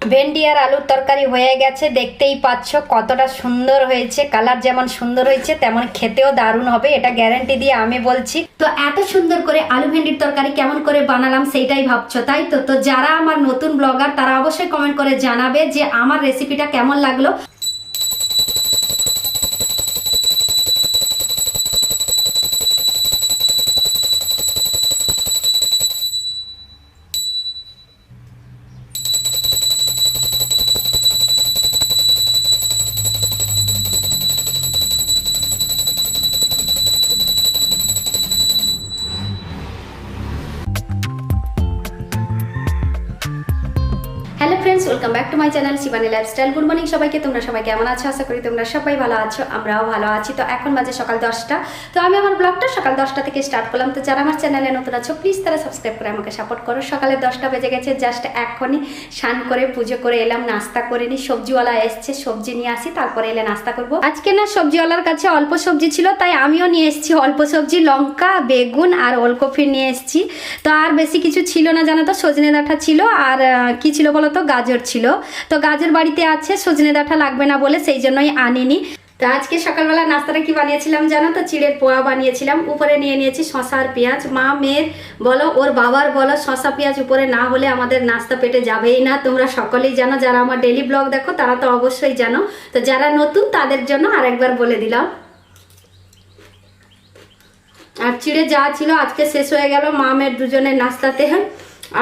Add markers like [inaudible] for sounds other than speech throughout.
ভেন্ডি আর আলুর তরকারি হয়ে গেছে, দেখতেই পাচ্ছ কতটা সুন্দর হয়েছে, কালার যেমন সুন্দর হয়েছে, তেমন খেতেও দারুণ হবে, এটা গ্যারান্টি দিয়ে আমি বলছি। তো এত সুন্দর করে আলু ভেন্ডির তরকারি কেমন করে বানালাম সেইটাই ভাবছ, তাই তো? তো যারা আমার নতুন ব্লগার তারা অবশ্যই কমেন্ট করে জানাবে যে আমার রেসিপিটা কেমন লাগল। Welcome back to my channel Shivani lifestyle good morning সবাইকে, তোমরা সবাই কেমন আছো? আশা করি তোমরা সবাই ভালো আছো, আমরাও ভালো আছি। তো এখন বাজে সকাল দশটা। তো আমি আমার ব্লগটা সকাল দশটা থেকে স্টার্ট করলাম। তো যারা আমার চ্যানেলে নতুন আছো প্লিজ তারা সাবস্ক্রাইব করে আমাকে সাপোর্ট করো। সকালে দশটা বেজে গেছে জাস্ট এখনই স্নান করে, পুজো করে এলাম, নাস্তা করে নি সবজিওয়ালা এসছে, সবজি নিয়ে আসি, তারপরে এলে নাস্তা করব। আজকে না সবজিওয়ালার কাছে অল্প সবজি ছিল, তাই আমিও নিয়ে এসেছি অল্প সবজি, লঙ্কা, বেগুন আর ওলকপি নিয়ে এসেছি। তো আর বেশি কিছু ছিল না, জানো তো? সজনে ডাঁটা ছিল, আর কি ছিল বলো তো? গাজর ছিল। তো গাজর বাড়িতে আছে, সজনে ডাঁটা লাগবে না বলে সেই জন্যই আনিনি। তো আজকে সকালবেলা নাস্তাটা কি বানিয়েছিলাম জানো তো? চিড়ের পোয়া বানিয়েছিলাম। উপরে নিয়ে নিয়েছি শশা আর পেঁয়াজ। মা, মেয়ের বলো, ওর বাবার বলো শশা পেঁয়াজ উপরে না হলে আমাদের নাস্তা পেটে যাবেই না। তোমরা সকলেই জানো, যারা আমার ডেলি ব্লগ দেখো, তারা তো অবশ্যই জানো। তো যারা নতুন, তাদের জন্য আরেকবার বলে দিলাম। আর চিড়ে যা ছিল, আজকে শেষ হয়ে গেল। মামের দুজনের নাস্তাতে।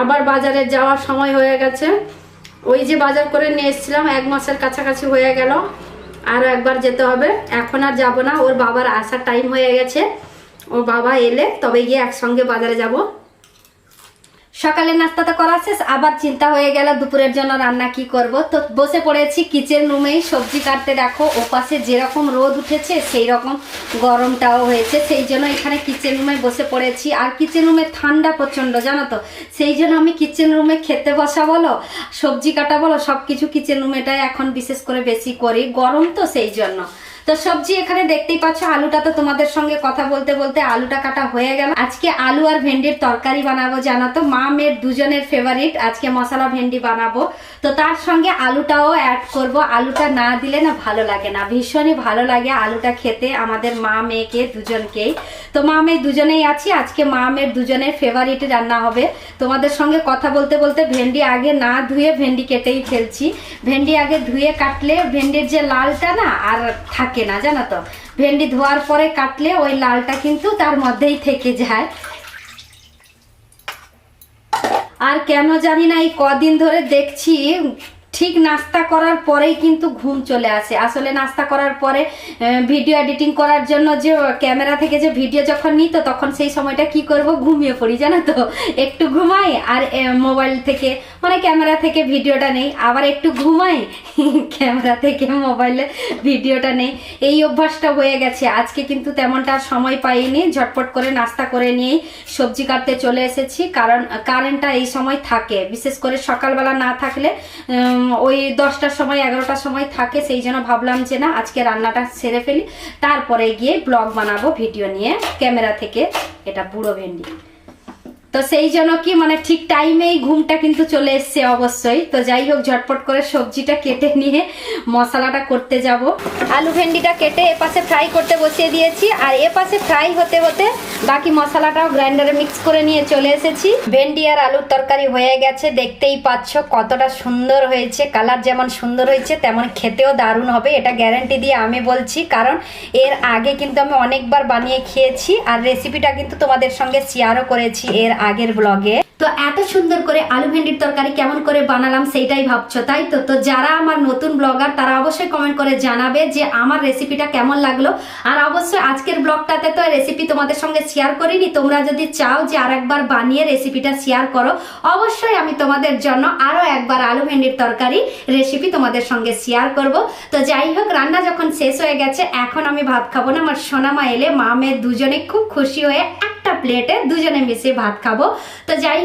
আবার বাজারে যাওয়ার সময় হয়ে গেছে। ওই যে বাজার করে নিয়ে এসেছিলাম, এক মাসের কাছাকাছি হয়ে গেল। আর একবার যেতে হবে। এখন আর যাব না। ওর বাবার আসার টাইম হয়ে গেছে। ওর বাবা এলে তবে গিয়ে একসঙ্গে বাজারে যাব। সকালে নাস্তা তো করা শেষ, আবার চিন্তা হয়ে গেল দুপুরের জন্য রান্না কি করব। তো বসে পড়েছি কিচেন রুমেই সবজি কাটতে। দেখো, ওপাশে যেরকম রোদ উঠেছে সেই রকম গরমটাও হয়েছে। সেই জন্য এখানে কিচেন রুমে বসে পড়েছি। আর কিচেন রুমে ঠান্ডা প্রচণ্ড, জানো তো? সেই জন্য আমি কিচেন রুমে খেতে বসা বলো, সবজি কাটা বলো সব কিছু কিচেন রুমেটাই এখন বিশেষ করে বেশি করি। গরম তো সেই জন্য। তো সবজি এখানে দেখতেই পাচ্ছ, আলুটা তো তোমাদের সঙ্গে কথা বলতে বলতে আলুটা কাটা হয়ে গেল। আজকে আলু আর ভেন্ডির তরকারি বানাবো, জানো তো? মা মেয়ের দুজনের ফেভারিট আজকে মশলা ভেন্ডি বানাবো। তো তার সঙ্গে আলুটাও অ্যাড করব। আলুটা না দিলে না ভালো লাগে না, ভীষণই ভালো লাগে আলুটা খেতে আমাদের মা মেয়েকে দুজনকেই। তো মা মেয়ে দুজনেই আছি, আজকে মা মেয়ের দুজনের ফেভারিট রান্না হবে। তোমাদের সঙ্গে কথা বলতে বলতে ভেন্ডি আগে না ধুয়ে ভেন্ডি কেটেই ফেলছি। ভেন্ডি আগে ধুয়ে কাটলে ভেন্ডির যে লালটা না, আর থাকে না, জানো তো? ভেন্ডি ধোয়ার পরে কাটলে ওই লালটা কিন্তু তার মধ্যেই থেকে যায়। আর কেন জানি না এই কদিন ধরে দেখছি ঠিক নাস্তা করার পরেই কিন্তু ঘুম চলে আসে। আসলে নাস্তা করার পরে ভিডিও এডিটিং করার জন্য যে ক্যামেরা থেকে যে ভিডিও যখন নিত, তখন সেই সময়টা কি করব? ঘুমিয়ে পড়ি, জানো তো? একটু ঘুমাই আর মোবাইল থেকে মানে ক্যামেরা থেকে ভিডিওটা নেই। আবার একটু ঘুমাই [laughs] ক্যামেরা থেকে মোবাইলে ভিডিওটা নেই। এই অভ্যাসটা হয়ে গেছে। আজকে কিন্তু তেমনটা আর সময় পাইনি। ঝটপট করে নাস্তা করে নিয়েই সবজি কাটতে চলে এসেছি। কারণ কারেন্টটা এই সময় থাকে। বিশেষ করে সকালবেলা না থাকলে ওই দশটার সময়, এগারোটার সময় থাকে, সেই জন্য ভাবলাম যে না, আজকে রান্নাটা সেরে ফেলি। তারপরে গিয়ে ব্লগ বানাবো, ভিডিও নিয়ে, ক্যামেরা থেকে, এটা বুড়ো ভেন্ডি। তো সেই জন্য কি মানে ঠিক টাইমেই ঘুমটা কিন্তু চলে এসছে অবশ্যই। তো যাই হোক, ঝটপট করে সবজিটা কেটে নিয়ে মশলাটা করতে যাব। আলু ভেন্ডিটা কেটে এপাশে ফ্রাই করতে বসিয়ে দিয়েছি। আর এপাশে ফ্রাই হতে হতে বাকি মশলাটাও গ্রাইন্ডারে মিক্স করে নিয়ে চলে এসেছি। ভেন্ডি আর আলুর তরকারি হয়ে গেছে, দেখতেই পাচ্ছ কতটা সুন্দর হয়েছে। কালার যেমন সুন্দর হয়েছে, তেমন খেতেও দারুণ হবে, এটা গ্যারান্টি দিয়ে আমি বলছি। কারণ এর আগে কিন্তু আমি অনেকবার বানিয়ে খেয়েছি, আর রেসিপিটা কিন্তু তোমাদের সঙ্গে শেয়ারও করেছি। এর আগের ব্লগে তো এত সুন্দর করে আলু ভেন্ডির তরকারি কেমন করে বানালাম সেইটাই ভাবছ, তাই তো? তো যারা আমার নতুন ব্লগার, তারা অবশ্যই কমেন্ট করে জানাবে যে আমার রেসিপিটা কেমন লাগল। আর অবশ্যই আজকের ব্লগটাতে তো রেসিপি তোমাদের সঙ্গে শেয়ার করিনি, তোমরা যদি চাও যে আরেকবার বানিয়ে রেসিপিটা শেয়ার করো, অবশ্যই আমি তোমাদের জন্য আরও একবার আলু ভেন্ডির তরকারি রেসিপি তোমাদের সঙ্গে শেয়ার করব। তো যাই হোক, রান্না যখন শেষ হয়ে গেছে, এখন আমি ভাত খাব না, আমার সোনামা এলে মা মেয়ে দুজনে খুব খুশি হয়ে একটা প্লেটে দুজনে মিশে ভাত খাব। তো যাই